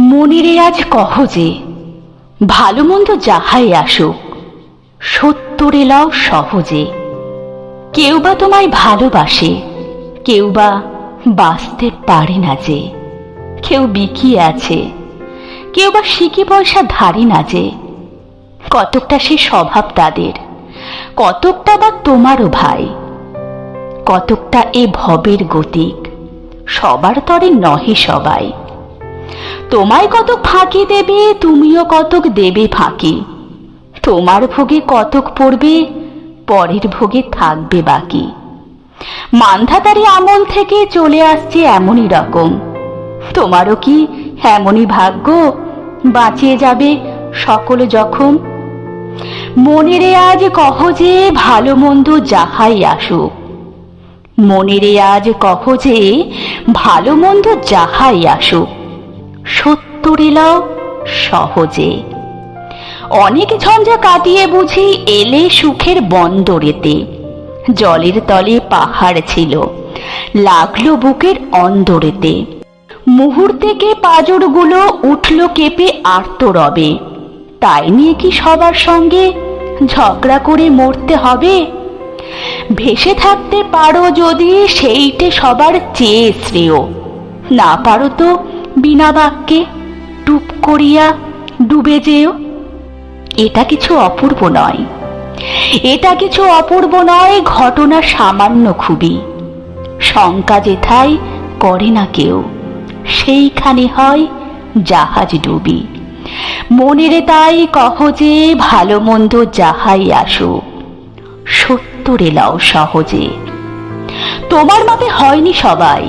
মনিরে আজ কহ যে, ভালো মন্দ যাহাই আসুক সত্তরে লাও সহজে। কেউ বা তোমায় ভালোবাসে, কেউ বা বাঁচতে পারে না যে। কেউ বিকিয়ে আছে, কেউ বা শিকি পয়সা ধারি না যে। কতকটা সে স্বভাব তাদের, কতকটা বা তোমারও ভাই। কতকটা এ ভবের গতিক, সবার তরে নহে সবাই। তোমায় কতক ফাঁকি দেবে, তুমিও কতক দেবে ফাঁকি। তোমার ভোগে কতক পড়বে, পরের ভোগে থাকবে বাকি। মান্ধাতারি আমল থেকে চলে আসছে এমনই রকম। তোমারও কি এমনই ভাগ্য? বাঁচিয়ে যাবে সকল জখম? মনেরে আজ কহ যে ভালো মন্দ যাহাই আসুক। মনেরে আজ কহ যে ভালো মন্দ যাহাই আসুক। সত্তর এলাও সহজে। অনেক ঝঞ্ঝা কাটিয়ে বুঝি এলে সুখের বন্দরেতে। জলের তলে পাহাড় ছিল, লাগল বুকের অন্দরেতে। মুহূর্তেকে পাজরগুলো উঠল কেঁপে আর্ত রবে তাই নিয়ে কি সবার সঙ্গে ঝগড়া করে মরতে হবে? ভেসে থাকতে পারো যদি সেইটে সবার চেয়ে শ্রেয়। না পারো তো বিনা বাক্যে টুপ করিয়া ডুবে যেও। এটা কিছু অপূর্ব নয়। এটা কিছু অপূর্ব নয়, ঘটনা সামান্য খুবই। শঙ্কা যেথায় করে না কেউ। সেইখানে হয় জাহাজ ডুবি। মনেরে তাই কহ যে, ভালো মন্দ যাহাই আসুক। সত্তরে লাও সহজে। তোমার মাপে হয়নি সবাই।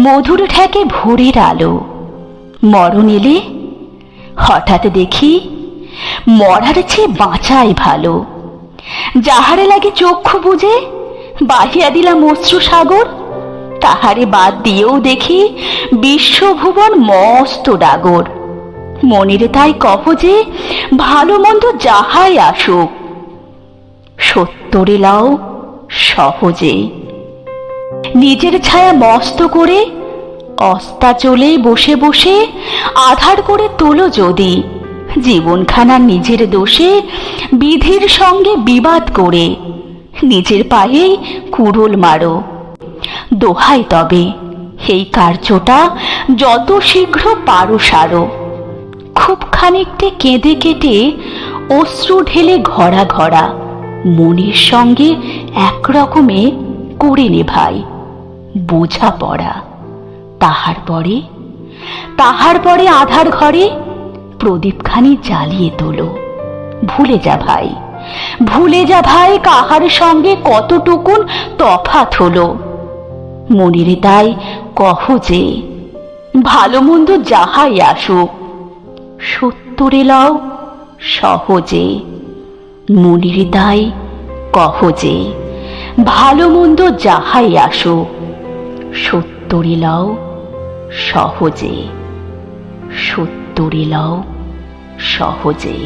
মধুর ঠেকে ভোরের আলো। মরণ এলে হঠাৎ দেখি মরার চেয়ে বাঁচাই ভালো। যাহারে লাগে চক্ষু বুঝে বাহিয়া দিলাম অশ্রু সাগর, তাহারে বাদ দিয়েও দেখি বিশ্বভুবন মস্ত ডাগর। মনিরে তাই কহ যে ভালো মন্দ যাহাই আসুক সত্তরে লাও সহজে নিজের ছায়া মস্ত করে, অস্তা চলে বসে বসে, আধার করে তোলো যদি। জীবনখানা নিজের দোষে, বিধির সঙ্গে বিবাদ করে। নিজের পায়েই কুড়োল মারো। দোহাই তবে, এই কার্যটা যত শীঘ্র পারো সারো। খুব খানিকটে কেঁদে কেটে অশ্রু ঢেলে ঘরা ঘরা মনের সঙ্গে একরকমে করে নে ভাই। বোঝা পড়া। তাহার পরে তাহার পরে আধার ঘরে প্রদীপখানি জ্বালিয়ে তোলো। ভুলে যা ভাই, ভুলে যা ভাই কাহার সঙ্গে কতটুকুন তফাত হলো। মনিরে তাই কহ যে, ভালো মন্দ যাহাই আসুক সত্তরে লাও সহজে। মনিরে তাই কহ যে, ভালো মন্দ যাহাই আসুক সত্তরে সহজে। সত্তরিলাও সহজে।